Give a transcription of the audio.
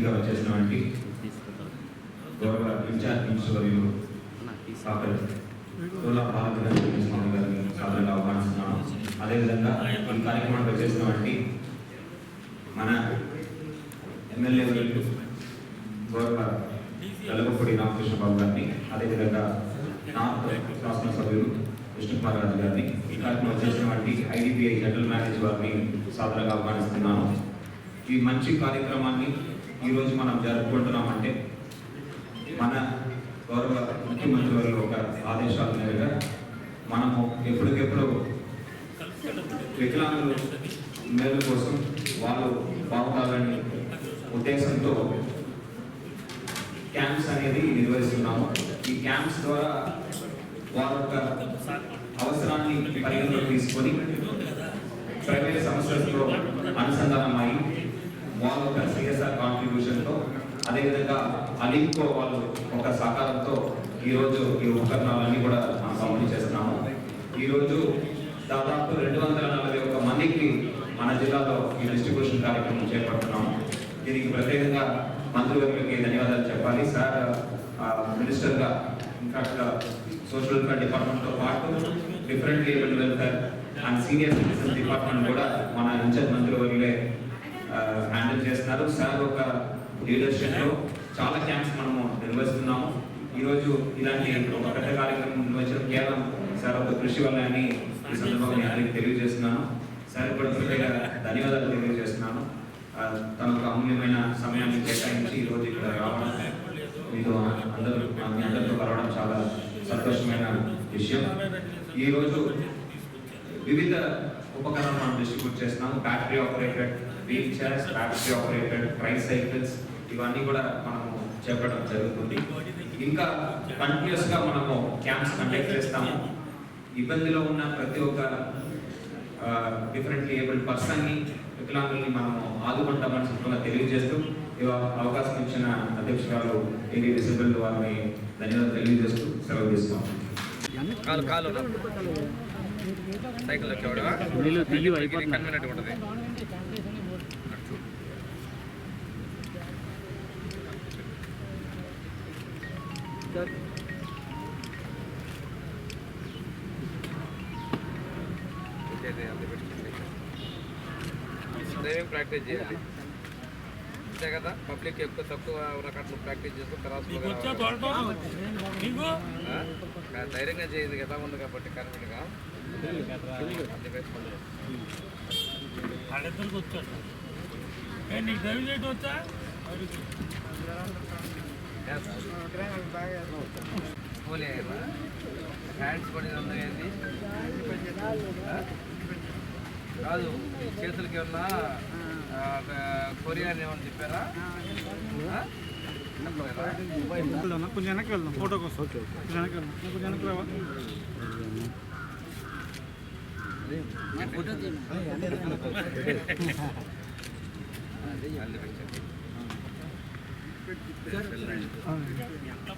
ఇంకా వచ్చేసినటువంటి గౌరవ in-charge principal doctor Thola Swamy గారిని సాధారణంగా ఆహ్వానిస్తున్నాను అదేవిధంగా ఈ కార్యక్రమానికి వచ్చేసినటువంటి మన ఎమ్మెల్యే గౌరవ వెలగపూడి రామకృష్ణ బాబు గారిని అదేవిధంగా నార్త్ శాసనసభ్యులు విష్ణుకుమార్ రాజు గారిని ఈ కార్యక్రమం వచ్చేసినటువంటి ఐడిపిఐ జనరల్ మేనేజర్ వారిని సాధారణంగా ఆహ్వానిస్తున్నాను ఈ మంచి కార్యక్రమాన్ని ఈరోజు మనం జరుపుకుంటున్నామంటే మన గౌరవ ముఖ్యమంత్రి వారి ఒక ఆదేశాల మేరకు మనము ఎప్పటికెప్పుడు వికలాంగులు మేలు కోసం వాళ్ళు బాగుండాలని ఉద్దేశంతో క్యాంప్స్ అనేది నిర్వహిస్తున్నాము. ఈ క్యాంప్స్ ద్వారా వారి యొక్క అవసరాన్ని పరిగణలోకి తీసుకొని ప్రైవేట్ సంస్థలతో అయ్యి మా యొక్క సిఎస్ఆర్ కాంట్రిబ్యూషన్తో అదేవిధంగా అలింకో వాళ్ళు ఒక సహకారంతో ఈరోజు ఈ ఉపకరణాలన్నీ కూడా మనం పంపిణీ చేస్తున్నాము. ఈరోజు దాదాపు రెండు వందల నలభై ఒక్క మందికి మన జిల్లాలో ఈ డిస్ట్రిబ్యూషన్ కార్యక్రమం చేపడుతున్నాము. దీనికి ప్రత్యేకంగా మంత్రివర్యులకి ధన్యవాదాలు చెప్పాలి. సార్ మినిస్టర్గా ఇంకా సోషల్ వెల్ఫేర్ డిపార్ట్మెంట్తో పాటు different label welfare and senior citizens department కూడా మన ఇన్ఛార్జ్ మంత్రివర్యులే హ్యాండిల్ చేస్తున్నారు. సార్ ఒక లీడర్షిప్లో చాలా క్యాంప్స్ మనము నిర్వహిస్తున్నాము. ఈ రోజు ఇలాంటి ఒక పెద్ద కార్యక్రమం నిర్వహించడం కేవలం సార్ ఒక కృషి వల్ల అని ఈ సందర్భంగా అందరికి తెలియజేస్తున్నాను. సార్ కూడా ప్రత్యేక ధన్యవాదాలు తెలియజేస్తున్నాను. తనకు తన ఒక అమూల్యమైన సమయాన్ని కేటాయించి ఈ రోజు ఇక్కడ రావడం మీతో అందరూ మీ అందరితో కలవడం చాలా సంతోషమైన విషయం. ఈ రోజు వివిధ ఉపకరణాలు మనం డిస్ట్రిబ్యూట్ చేస్తున్నాము. Battery operated wheel chairs battery operated tricycles ఇవన్నీ కూడా మనము చెప్పడం జరుగుతుంది. ఇంకా కంటిన్యూస్గా మనము క్యాంప్స్ కండక్ట్ చేస్తాము. ఇబ్బందిలో ఉన్న ప్రతి ఒక్క డిఫరెంట్లీ ఏబుల్డ్ పర్సన్ని వికలాంగుల్ని మనము ఆదుకుంటామని సందర్భంగా తెలియజేస్తూ అవకాశం ఇచ్చిన అధ్యక్షురాలు ఏది డిసబుల్ వారిని ధన్యవాదాలు తెలియజేస్తూ సెలవు తీసుకున్నాం కాలు కాలు. సైకిల్ వచ్చేవాడు నీళ్ళు తిరిగి అయిపోతున్నా కన్వీనెంట్ ఉంటుంది డ్రైవింగ్ ప్రాక్టీస్ చేయాలి అంతే కదా? పబ్లిక్ ఎక్కువ తక్కువ రకట్లు ప్రాక్టీస్ చేసుకుని తర్వాత ధైర్యంగా చేయండి కదా ఉంది కాబట్టి కరెక్ట్గా వాళ్ళిద్దరికి వచ్చాడు. నీకు డ్రైవింగ్ చేయటం వచ్చా? పోలే హ్యాండ్స్ పడి ఏంది ఆ? కాదు చేతులకి ఏమన్నా ఆ, ఒక కొరియా అని ఏమన్నా చెప్పారా కొంచెం వెనక్కి వెళ్దాం ఫోటో కోసం కొంచెం వెనక్కి వెళ్దాం కొంచెం వెనక్కి రావా పెట్టండి.